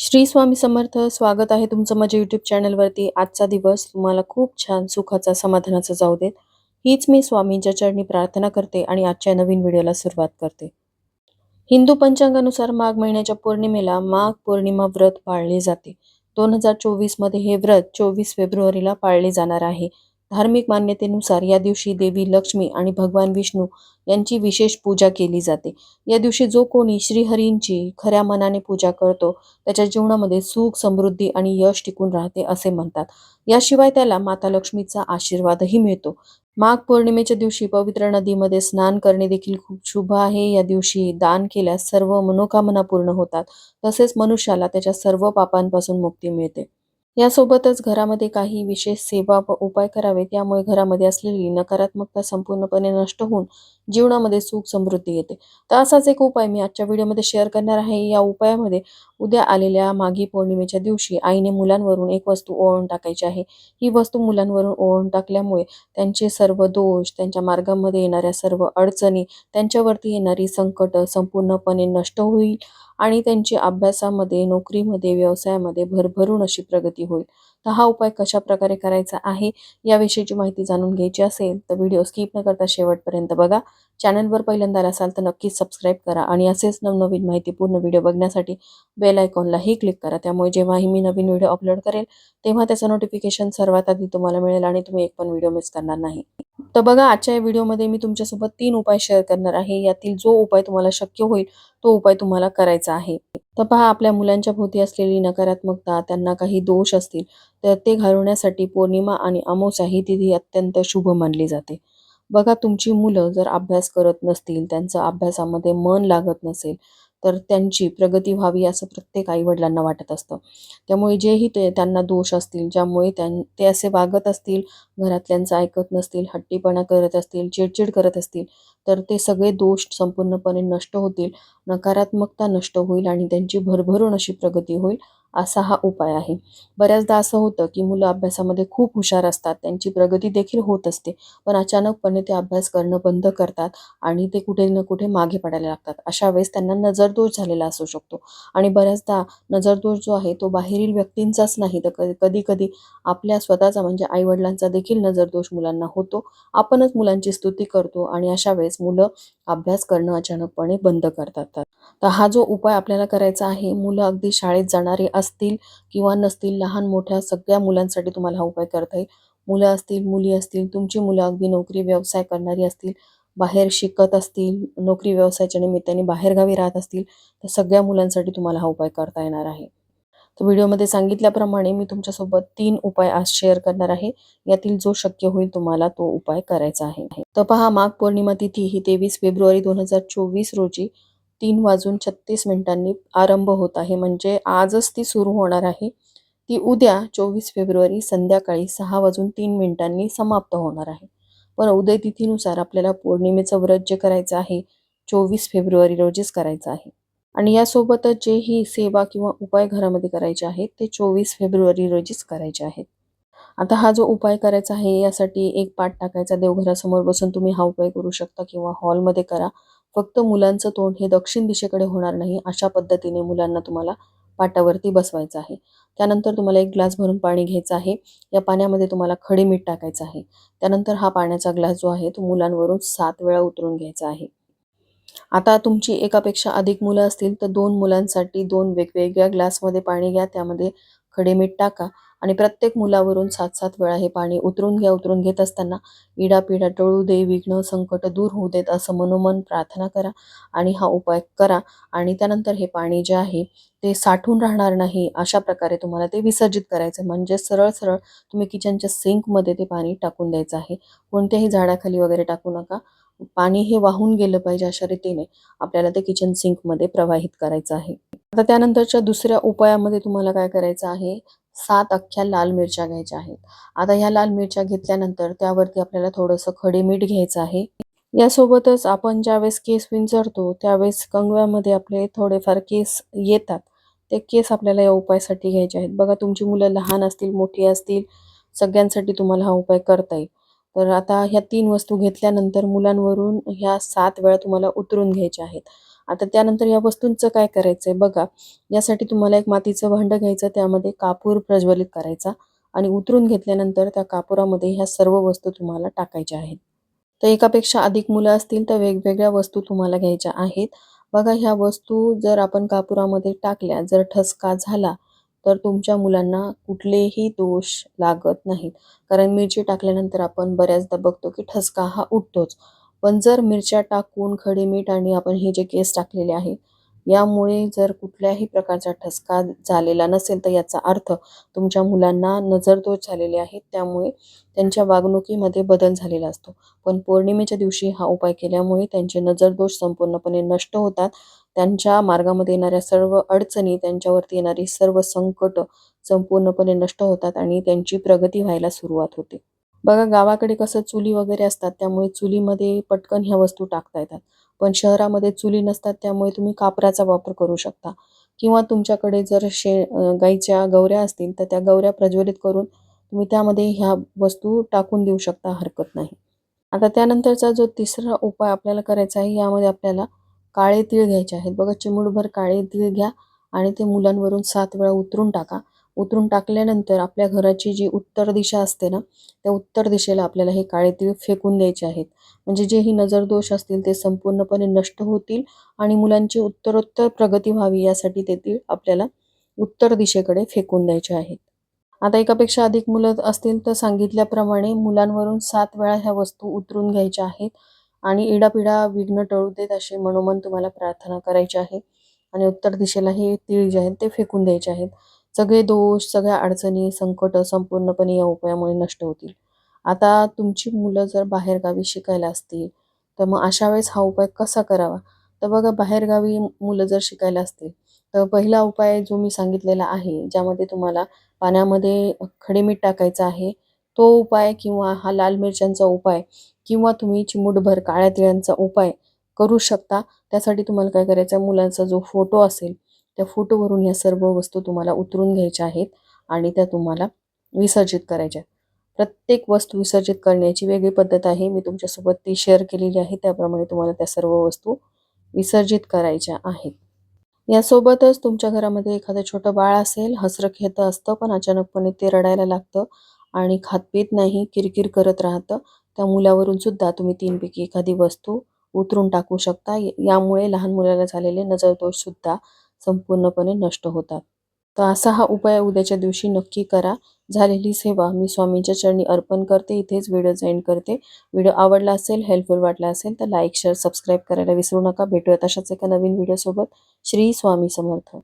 श्री स्वामी समर्थ स्वागत आहे तुमचं माझ्या यूट्यूब चॅनलवरती आजचा दिवस तुम्हाला खूप छान सुखाचा समाधानाचा जाऊ देत. हीच मी स्वामींच्या चरणी प्रार्थना करते आणि आजच्या नवीन व्हिडिओला सुरुवात करते. हिंदू पंचांगानुसार माघ महिन्याच्या पौर्णिमेला माघ पौर्णिमा व्रत पाळले जाते. दोन हजार चोवीसमध्ये हे व्रत चोवीस फेब्रुवारीला पाळले जाणार आहे. धार्मिक मान्यतेनुसार या दिवशी देवी लक्ष्मी आणि भगवान विष्णू यांची विशेष पूजा केली जाते. या दिवशी जो कोणी श्रीहरींची खऱ्या मनाने पूजा करतो त्याच्या जीवनामध्ये सुख समृद्धी आणि यश टिकून राहते असे म्हणतात. याशिवाय त्याला माता लक्ष्मीचा आशीर्वादही मिळतो. माघ पौर्णिमेच्या दिवशी पवित्र नदीमध्ये स्नान करणे देखील खूप शुभ आहे. या दिवशी दान केल्यास सर्व मनोकामना पूर्ण होतात. तसेच मनुष्याला त्याच्या सर्व पापांपासून मुक्ती मिळते. यासोबतच घरामध्ये काही विशेष सेवा व उपाय करावेत. त्यामुळे घरामध्ये असलेली नकारात्मकता संपूर्णपणे नष्ट होऊन जीवनामध्ये सुख समृद्धी येते. तर असाच एक उपाय मी आजच्या व्हिडिओमध्ये शेअर करणार आहे. या उपायामध्ये उद्या आलेल्या माघी पौर्णिमेच्या दिवशी आईने मुलांवरून एक वस्तू ओळून टाकायची आहे. ही वस्तू मुलांवरून ओळून टाकल्यामुळे त्यांचे सर्व दोष त्यांच्या मार्गामध्ये येणाऱ्या सर्व अडचणी त्यांच्यावरती येणारी संकट संपूर्णपणे नष्ट होईल. आणि त्यांची अभ्यासामध्ये नोकरीमध्ये व्यवसायामध्ये भरभरून अशी प्रगती होईल. तर हा उपाय कशा प्रकारे करायचा आहे याविषयीची माहिती जाणून घ्यायची असेल तर व्हिडिओ स्किप न करता शेवटपर्यंत बघा. चॅनलवर पहिल्यांदा असाल तर नक्कीच सबस्क्राईब करा आणि असेच नवनवीन माहिती पूर्ण व्हिडिओ बघण्यासाठी बेल आयकॉनलाही क्लिक करा. त्यामुळे जेव्हाही मी नवीन व्हिडिओ अपलोड करेल तेव्हा त्याचं नोटिफिकेशन सर्वात आधी तुम्हाला मिळेल आणि तुम्ही एक पण व्हिडिओ मिस करणार नाही. तर बघा आजच्या या व्हिडिओमध्ये मी तुमच्यासोबत तीन उपाय शेअर करणार आहे. यातील जो उपाय तुम्हाला शक्य होईल तो उपाय तुम्हाला करायचा आहे. तर पहा आपल्या मुलांच्या भोवती असलेली नकारात्मकता त्यांना काही दोष असतील तर ते घालवण्यासाठी पौर्णिमा आणि अमावस्या ही तिथी अत्यंत शुभ मानली जाते. बघा तुमची मुलं जर अभ्यास करत नसतील त्यांचं अभ्यासामध्ये मन लागत नसेल तर त्यांची प्रगती व्हावी असं प्रत्येक आईवडिलांना वाटत असतं. त्यामुळे जेही ते त्यांना दोष असतील ज्यामुळे त्यां ते असे वागत असतील घरातल्यांचं ऐकत नसतील हट्टीपणा करत असतील चिडचिड करत असतील तर ते सगळे दोष संपूर्णपणे नष्ट होतील नकारात्मकता नष्ट होईल आणि त्यांची भरभरून अशी प्रगती होईल असा हा उपाय आहे. बऱ्याचदा असं होतं की मुलं अभ्यासामध्ये खूप हुशार असतात त्यांची प्रगती देखील होत असते पण अचानकपणे ते अभ्यास करणं बंद करतात आणि ते कुठे ना कुठे मागे पडायला लागतात. अशा वेळेस त्यांना नजरदोष झालेला असू शकतो. आणि बऱ्याचदा नजरदोष जो आहे तो बाहेरील व्यक्तींचाच नाही. तर कधी कधी आपल्या स्वतःचा म्हणजे आईवडिलांचा देखील नजरदोष मुलांना होतो. आपणच मुलांची स्तुती करतो आणि अशा वेळेस मुलं अभ्यास करणं अचानकपणे बंद करतात. तर हा जो उपाय आपल्याला करायचा आहे मुलं अगदी शाळेत जाणारी असतील किंवा नसतील लहान मोठ्या सगळ्या मुलांसाठी तुम्हाला हा उपाय करता येईल. मुलं असतील मुली असतील तुमची मुलं अगदी नोकरी व्यवसाय करणारी असतील बाहेर शिकत असतील नोकरी व्यवसायाच्या निमित्ताने बाहेरगावी राहत असतील तर सगळ्या मुलांसाठी तुम्हाला हा उपाय करता येणार आहे. तर व्हिडिओमध्ये सांगितल्याप्रमाणे मी तुमच्यासोबत तीन उपाय आज शेअर करणार आहे. यातील जो शक्य होईल तुम्हाला तो उपाय करायचा आहे. तर पहा माघ पौर्णिमा तिथी ही तेवीस फेब्रुवारी दोन हजार चोवीस रोजी तीन वाजून छत्तीस मिनिटांनी आरंभ होत आहे. म्हणजे आजच ती सुरू होणार आहे. ती उद्या चोवीस फेब्रुवारी संध्याकाळी सहा वाजून तीन मिनिटांनी समाप्त होणार आहे. पण उदय तिथीनुसार आपल्याला पौर्णिमेचं व्रत जे करायचं आहे चोवीस फेब्रुवारी रोजीच करायचं आहे. आणि यासोबतच जे ही सेवा किंवा उपाय घरामध्ये करायचे आहेत ते चोवीस फेब्रुवारी रोजीच करायचे आहेत. आता हा जो उपाय करायचा आहे यासाठी एक पाठ टाकायचा. देवघरासमोर बसून तुम्ही हा उपाय करू शकता किंवा हॉलमध्ये करा. फक्त मुलांचं तोंड हे दक्षिण दिशेकडे होणार नाही अशा पद्धतीने मुलांना तुम्हाला पाटावरती बसवायचं आहे. त्यानंतर तुम्हाला एक ग्लास भरून पाणी घ्यायचं आहे. या पाण्यामध्ये तुम्हाला खडे मीठ टाकायचं आहे. त्यानंतर हा पाण्याचा ग्लास जो आहे तो मुलांवरून सात वेळा उतरून घ्यायचा आहे. आता तुमची एकापेक्षा अधिक मुलं असतील तर दोन मुलांसाठी दोन वेगवेगळ्या ग्लासमध्ये पाणी घ्या. त्यामध्ये खडे मीठ टाका आणि प्रत्येक मुलावरून सात सात वेळा हे पाणी उतरून घ्या. उतरून घेत असताना इडापिडा टळू दे विघ्न संकट दूर होऊ देत असं मनोमन प्रार्थना करा आणि हा उपाय करा आणि त्यानंतर हे पाणी जे आहे ते साठून राहणार नाही अशा प्रकारे तुम्हाला ते विसर्जित करायचं. म्हणजे सरळ सरळ तुम्ही किचनच्या सिंकमध्ये ते पाणी टाकून द्यायचं आहे. कोणत्याही झाडाखाली वगैरे टाकू नका. पाणी हे वाहून गेलं पाहिजे अशा रीतीने आपल्याला ते किचन सिंकमध्ये प्रवाहित करायचं आहे. आता त्यानंतरच्या दुसऱ्या उपायामध्ये तुम्हाला काय करायचं आहे? सात अख्ख्या लाल मिरच्या घ्यायच्या आहेत. आता ह्या लाल मिरच्या घेतल्यानंतर त्यावरती आपल्याला थोडंसं खडे मीठ घ्यायचं आहे. यासोबतच आपण ज्यावेळेस केस विंचरतो त्यावेळेस कंगव्यामध्ये आपले थोडेफार केस येतात. ते केस आपल्याला या उपायासाठी घ्यायचे आहेत. बघा तुमची मुलं लहान असतील मोठी असतील सगळ्यांसाठी तुम्हाला हा उपाय करता येईल. तर आता ह्या तीन वस्तू घेतल्यानंतर मुलांवरून ह्या सात वेळा तुम्हाला उतरून घ्यायच्या आहेत. आता त्यानंतर या वस्तूंचं काय करायचंय बघा. यासाठी तुम्हाला एक मातीचं भांडं घ्यायचं त्यामध्ये कापूर प्रज्वलित करायचा आणि उतरून घेतल्यानंतर त्या कापुरामध्ये ह्या सर्व वस्तू तुम्हाला टाकायच्या आहेत. तर एकापेक्षा अधिक मुलं असतील तर वेगवेगळ्या वस्तू तुम्हाला घ्यायच्या आहेत. बघा ह्या वस्तू जर आपण कापुरामध्ये टाकल्या जर ठसका झाला तर तुमच्या मुलांना कुठलेही दोष लागत नाहीत. कारण मिरची टाकल्यानंतर आपण बऱ्याचदा बघतो की ठसका हा उठतोच. पण जर मिरच्या टाकून खडे मीठ आणि आपण हे जे केस टाकलेले आहे यामुळे जर कुठल्याही प्रकारचा ठसका झालेला नसेल तर याचा अर्थ तुमच्या मुलांना नजरदोष झालेले आहेत. त्यामुळे त्यांच्या वागणुकीमध्ये बदल झालेला असतो. पण पौर्णिमेच्या दिवशी हा उपाय केल्यामुळे त्यांचे नजरदोष संपूर्णपणे नष्ट होतात. त्यांच्या मार्गामध्ये येणाऱ्या सर्व अडचणी त्यांच्यावरती येणारी सर्व संकट संपूर्णपणे नष्ट होतात आणि त्यांची प्रगती व्हायला सुरुवात होते. बघा गावाकडे कसं चुली वगैरे असतात त्यामुळे चुलीमध्ये पटकन ह्या वस्तू टाकता येतात. पण शहरामध्ये चुली नसतात त्यामुळे तुम्ही कापराचा वापर करू शकता. किंवा तुमच्याकडे जर शे गाईच्या गवऱ्या असतील तर त्या गवऱ्या प्रज्वलित करून तुम्ही त्यामध्ये ह्या वस्तू टाकून देऊ शकता हरकत नाही. आता त्यानंतरचा जो तिसरा उपाय आपल्याला करायचा आहे यामध्ये आपल्याला काळे तीळ घ्यायचे आहेत. बघा चिमूटभर काळे तीळ घ्या आणि ते मुलांवरून सात वेळा उतरून टाका. उतरून टाकल्यानंतर आपल्या घराची जी उत्तर दिशा असते ना त्या उत्तर दिशेला आपल्याला हे काळे तीळ फेकून द्यायचे आहेत. म्हणजे जेही नजरदोष असतील ते संपूर्णपणे नष्ट होतील आणि मुलांची उत्तरोत्तर प्रगती व्हावी यासाठी ते तीळ आपल्याला उत्तर दिशेकडे फेकून द्यायचे आहेत. आता एकापेक्षा अधिक मुलं असतील तर सांगितल्याप्रमाणे मुलांवरून सात वेळा ह्या वस्तू उतरून घ्यायच्या आहेत. आणि इडापिडा विघ्न टळू देत असे मनोमन तुम्हाला प्रार्थना करायची आहे. आणि उत्तर दिशेला हे तीळ जे आहेत ते फेकून द्यायचे आहेत. सगळे दोष सगळ्या अडचणी संकट संपूर्णपणे या उपायामुळे नष्ट होतील. आता तुमची मुलं जर बाहेरगावी शिकायला असतील तर मग अशा वेळेस हा उपाय कसा करावा? तर बघा बाहेरगावी मुलं जर शिकायला असतील तर पहिला उपाय जो मी सांगितलेला आहे ज्यामध्ये तुम्हाला पाण्यामध्ये खडे मीठ टाकायचं आहे तो उपाय किंवा हा लाल मिरच्यांचा उपाय किंवा तुम्ही चिमूटभर काळ्या तिळांचा उपाय करू शकता. त्यासाठी तुम्हाला काय करायचं आहे मुलांचा जो फोटो असेल त्या फोटोवरून ह्या सर्व वस्तू तुम्हाला उतरून घ्यायच्या आहेत आणि त्या तुम्हाला विसर्जित करायच्या प्रत्येक वस्तू विसर्जित करण्याची वेगळी पद्धत आहे. मी तुमच्यासोबत ती शेअर केलेली आहे. त्याप्रमाणे तुम्हाला त्या सर्व वस्तू विसर्जित करायच्या आहेत. यासोबतच तुमच्या घरामध्ये एखादं छोटं बाळ असेल हसरं खेळतं असतं पण अचानकपणे ते रडायला लागतं. आणि खातपीत नाही किरकिर करत राहतं. त्या मुलावरून सुद्धा तुम्ही तीनपैकी एखादी वस्तू उतरून टाकू शकता. यामुळे लहान मुलाला झालेले नजरदोषसुद्धा संपूर्णपणे नष्ट होतात. तर असा हा उपाय उद्याच्या दिवशी नक्की करा. झालेली सेवा मी स्वामींच्या चरणी अर्पण करते. इथेच व्हिडिओ जॉईन करते. व्हिडिओ आवडला असेल हेल्पफुल वाटला असेल तर लाईक शेअर सबस्क्राईब करायला विसरू नका. भेटूयात अशाच एका नवीन व्हिडिओसोबत. श्री स्वामी समर्थ.